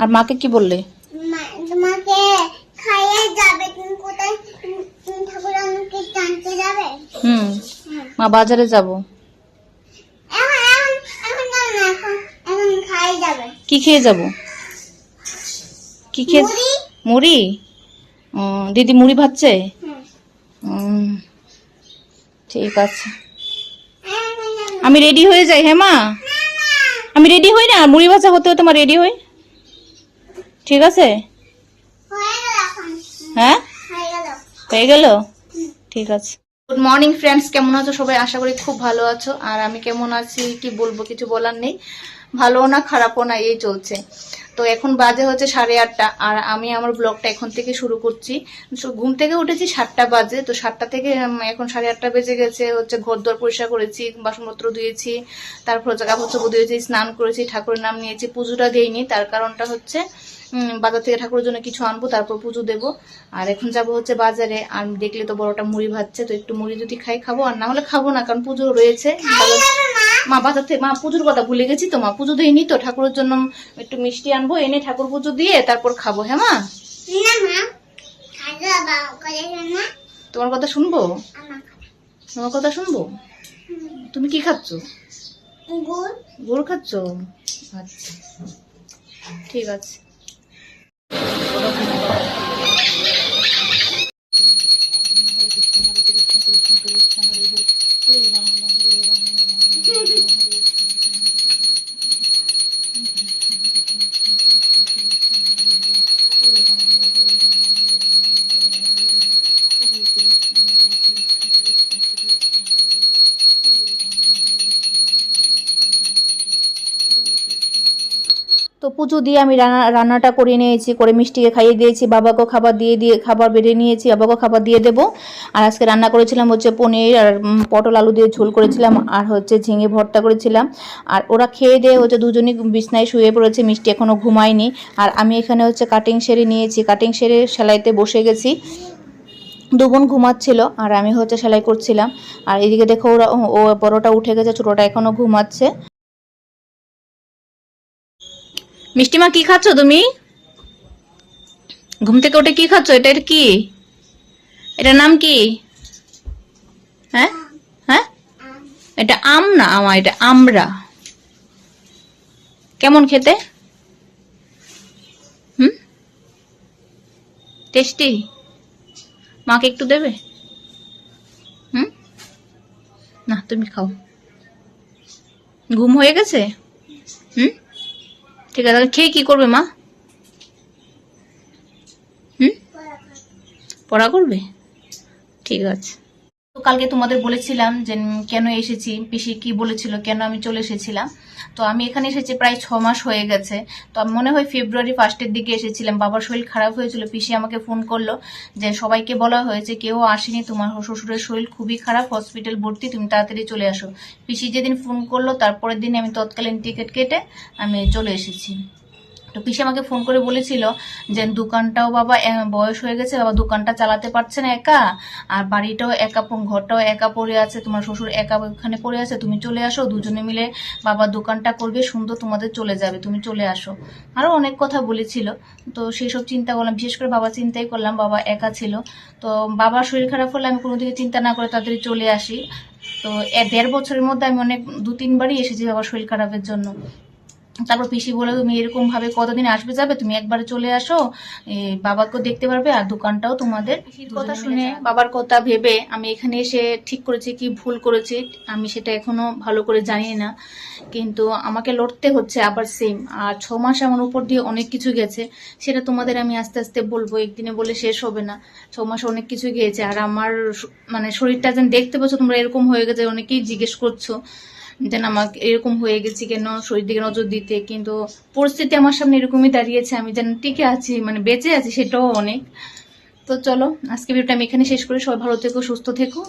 আর মাকে কি বললে? তোমাকে খাইয়ে যাবে তুমি কোথায়? ঠাকুর আমাকে জানতে যাবে? হুম হ্যাঁ। মা বাজারে যাব। এখন এখন এখন যাও না এখন এখন খাইয়ে যাবে। কি খেয়ে যাব? কি খেয়ে মুড়ি। দিদি মুড়ি ভাজছে? হ্যাঁ ঠিক আছে। এখন যাও না। আমি রেডি হয়ে যাই হ্যাঁ মা? আমি রেডি হই না? মুড়ি ভাজা হতে হতে আমার রেডি হই? ঠিক আছে? হয়ে? হয়ে গেল? ঠিক আছে। গুড মর্নিং ফ্রেন্ডস কেমন আছো? সবাই আশা করি খুব ভালো আছো। আর আমি কেমন আছি, কি বলব, কিছু বলার নেই। ভালো না, খারাপও না, এই চলছে। তো এখন বাজে হচ্ছে সাড়ে আটটা, আর আমি আমার ব্লগটা এখন থেকে শুরু করছি। ঘুম থেকে উঠেছি সাতটা বাজে, তো সাতটা থেকে এখন সাড়ে আটটা বেজে গেছে, হচ্ছে ঘর দর পরিষ্কার করেছি, বাসনপত্র ধুয়েছি, তারপর হচ্ছে কাপড় ধুয়েছি, স্নান করেছি, ঠাকুরের নাম নিয়েছি, পুজোটা দিইনি, তার কারণটা হচ্ছে বাজার থেকে ঠাকুরের জন্য কিছু আনব, তারপর পুজো দেবো। আর এখন যাব হচ্ছে বাজারে, আর দেখলে তো বড়টা মুড়ি ভাজছে, তো একটু মুড়ি যদি খাই, খাব, আর না হলে খাব না, কারণ পুজো রয়েছে। মা বাজার থেকে মা পুজোর কথা ভুলে গেছি তো মা পুজো দিইনি তো ঠাকুরের জন্য একটু মিষ্টি আনব এনে ঠাকুর পুজো দিয়ে তারপর খাব হ্যাঁ মা? তোমার কথা শুনব? তোমার কথা শুনব? তুমি কি খাচ্ছ? গুড় খাচ্ছ? আচ্ছা। ঠিক আছে। তো পুজো দিয়ে আমি রান্না, রান্নাটা করে নিয়েছি, করে মিষ্টিকে খাইয়ে দিয়েছি বাবাকেও খাবার দিয়ে দিয়ে, খাবার বেড়ে নিয়েছি বাবাকেও খাবার দিয়ে দেবো। আর আজকে রান্না করেছিলাম হচ্ছে পনির আর পটল আলু দিয়ে ঝোল করেছিলাম আর হচ্ছে ঝিঙে ভর্তা করেছিলাম। আর ওরা খেয়ে দিয়ে হচ্ছে দুজনই বিছনায় শুয়ে পড়েছে, মিষ্টি এখনও ঘুমায়নি। আর আমি এখানে হচ্ছে কাটিং সেরে নিয়েছি কাটিং সেরে সেলাইতে বসে গেছি। দু বোন ঘুমাচ্ছিল আর আমি হচ্ছে সেলাই করছিলাম। আর এদিকে দেখো ওরা, ও বড়টা উঠে গেছে, ছোটোটা এখনও ঘুমাচ্ছে। মিষ্টিমা কি খাচ্ছ তুমি? ঘুম থেকে ওটা কি খাচ্ছ? এটা কি? এটার নাম কি? হ্যাঁ? হ্যাঁ? এটা আম না আমার এটা আমরা কেমন খেতে? হুম? টেস্টি? মাকে একটু দেবে? হুম? না, তুমি খাও। ঘুম হয়ে গেছে? ঠিক আছে খেয়ে কি করবে মা? হুম? পড়া করবে? ঠিক আছে। তো কালকে তোমাদের বলেছিলাম যে কেন এসেছি, পিসি কি বলেছিল, কেন আমি চলে এসেছিলাম। তো আমি এখানে এসেছি প্রায় ছ মাস হয়ে গেছে। তো আমি, মনে হয় ফেব্রুয়ারি ফার্স্টের দিকে এসেছিলাম। বাবার শরীর খারাপ হয়েছিল, পিসি আমাকে ফোন করল যে, সবাইকে বলা হয়েছে, কেউ আসেনি, তোমার শ্বশুরের শরীর খুবই খারাপ হসপিটাল ভর্তি, তুমি তাড়াতাড়ি চলে আসো। পিসি যেদিন ফোন করল, তারপরের দিন আমি তৎকালীন টিকিট কেটে আমি চলে এসেছি। তো পিসি আমাকে ফোন করে বলেছিল যে, দোকানটাও বাবা বয়স হয়ে গেছে, বাবা দোকানটা চালাতে পারছে না একা। আর বাড়িটাও একা ঘরটাও একা পড়ে আছে, তোমার শ্বশুর একা ওখানে পড়ে আছে, তুমি চলে আসো, দুজনে মিলে বাবা দোকানটা করবে, সুন্দর তোমাদের চলে যাবে, তুমি চলে আসো। আরও অনেক কথা বলেছিল। তো সেই সব চিন্তা করলাম, বিশেষ করে বাবা চিন্তাই করলাম, বাবা একা ছিল। তো বাবার শরীর খারাপ হলে আমি কোনো দিকে চিন্তা না করে তাড়াতাড়ি চলে আসি। তো দেড় বছরের মধ্যে আমি অনেক দু তিনবারই এসেছি বাবার শরীর খারাপের জন্য। তারপর পিসি বলে তুমি এরকম ভাবে কতদিন আসবে যাবে? তুমি একবারে চলে আসো। এ, বাবাকেও দেখতে পারবে আর দোকানটাও তোমাদের। পিসির কথা শুনে বাবার কথা ভেবে আমি এখানে এসে ঠিক করেছি কি ভুল করেছি আমি সেটা এখনও ভালো করে জানি না। কিন্তু আমাকে লড়তে হচ্ছে আবার সেম আর ছ মাস আমার উপর দিয়ে অনেক কিছু গেছে সেটা তোমাদের আমি আস্তে আস্তে বলব। একদিনে বলে শেষ হবে না। ছ মাস অনেক কিছু গিয়েছে। আর আমার মানে শরীরটা যেন দেখতে পাচ্ছ তোমরা এরকম হয়ে গেছে অনেকেই জিজ্ঞেস করছ। যেন আমার এরকম হয়ে গেছি কেন? শরীর দিকে নজর দিতে। কিন্তু পরিস্থিতি আমার সামনে এরকমই দাঁড়িয়েছে। আমি যেন টিকে আছি মানে বেঁচে আছি সেটাও অনেক। তো চলো আজকে ভিডিওটা আমি এখানে শেষ করি। সবাই ভালো থেকো, সুস্থ থেকো।